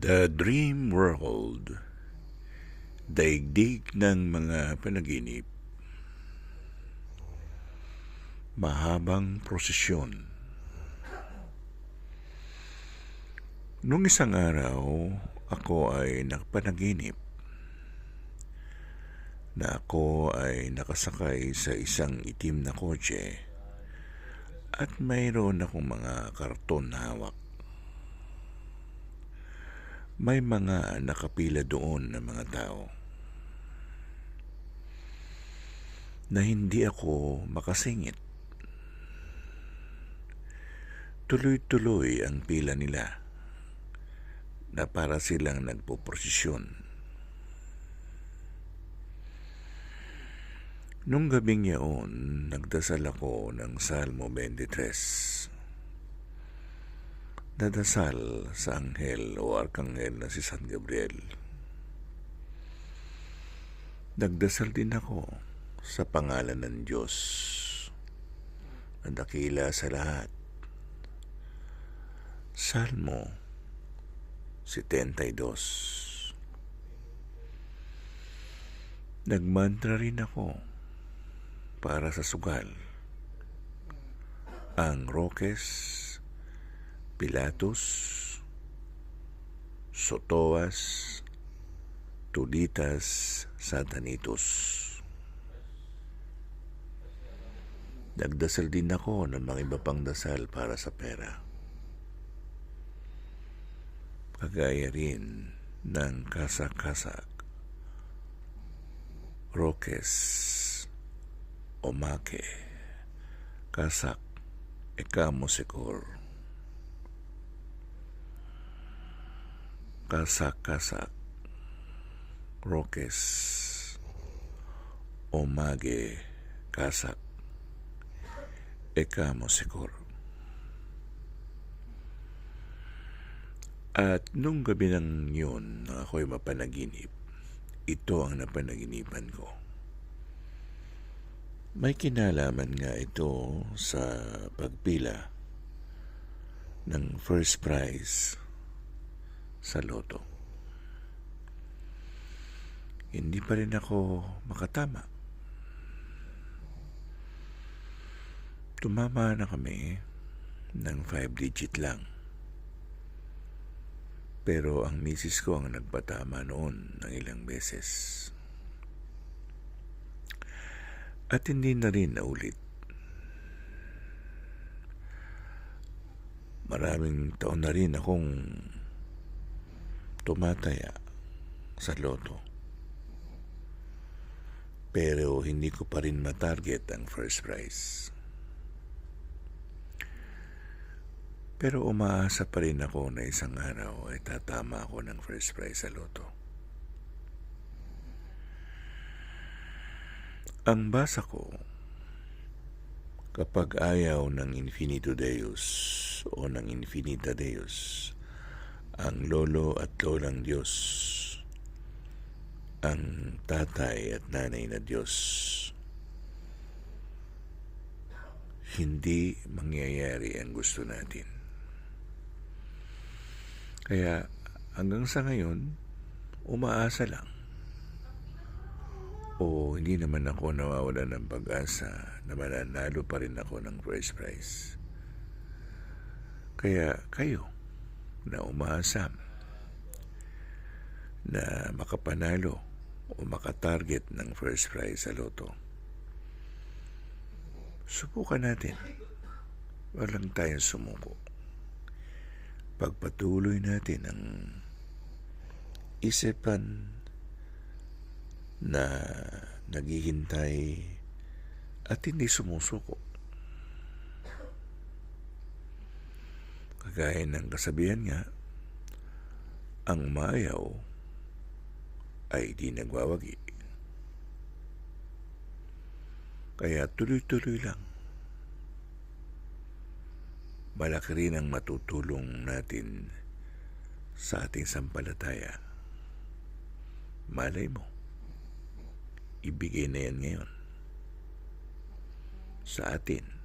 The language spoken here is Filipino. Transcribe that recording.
The Dream World. Daigdig ng mga panaginip. Mahabang prosesyon. Nung isang araw, ako ay nakapanaginip. Na ako ay nakasakay sa isang itim na kotse. At mayroon akong mga karton hawak. May mga nakapila doon na mga tao na hindi ako makasingit. Tuloy-tuloy ang pila nila na para silang nagpo-prosesyon. Nung gabing yaon, nagdasal ako ng Salmo 23. Nadasal sa anghel o arkanghel na si San Gabriel. Nagdasal din ako sa pangalan ng Diyos na dakila sa lahat. Salmo 72 Nagmantra rin ako para sa sugal. Ang Roques, Pilatus, Sotoas, Tulitas, Satanitos. Nagdasal din ako ng mga iba pang dasal para sa pera kagaya rin ng kasak-kasak, rokes, omake, kasak, ekamosikor, kasak-kasak, rokes, omage, kasak, ekamosikor. At nung gabi ng yun, ako'y mapanaginip. Ito ang napanaginipan ko. May kinalaman nga ito sa pagpila ng first prize sa loto. Hindi pa rin ako makatama. Tumama na kami ng five digit lang. Pero ang misis ko ang nagpatama noon ng ilang beses. At hindi na rin naulit. Maraming taon na rin akong tumataya sa loto. Pero hindi ko pa rin matarget ang first prize. Pero umaasa pa rin ako na isang araw ay tatama ako ng first prize sa loto. Ang basa ko, kapag ayaw ng infinito Deus o ng infinita Deus, ang lolo at lolang Diyos, ang tatay at nanay na Diyos, hindi mangyayari ang gusto natin. Kaya hanggang sa ngayon, umaasa lang. O hindi naman ako nawawala ng pag-asa na mananalo pa rin ako ng first prize. Kaya kayo na umaasa na makapanalo o makatarget ng first prize sa loto. Subukan natin. Walang tayong sumuko pagpatuloy natin ang isipan na naghihintay at hindi sumusuko. Kagaya ng kasabihan nga, ang mayaw ay di nagwawagi. Kaya tuloy-tuloy lang malaki rin ang matutulong natin sa ating sampalataya. Malay mo, ibigay na yan ngayon sa atin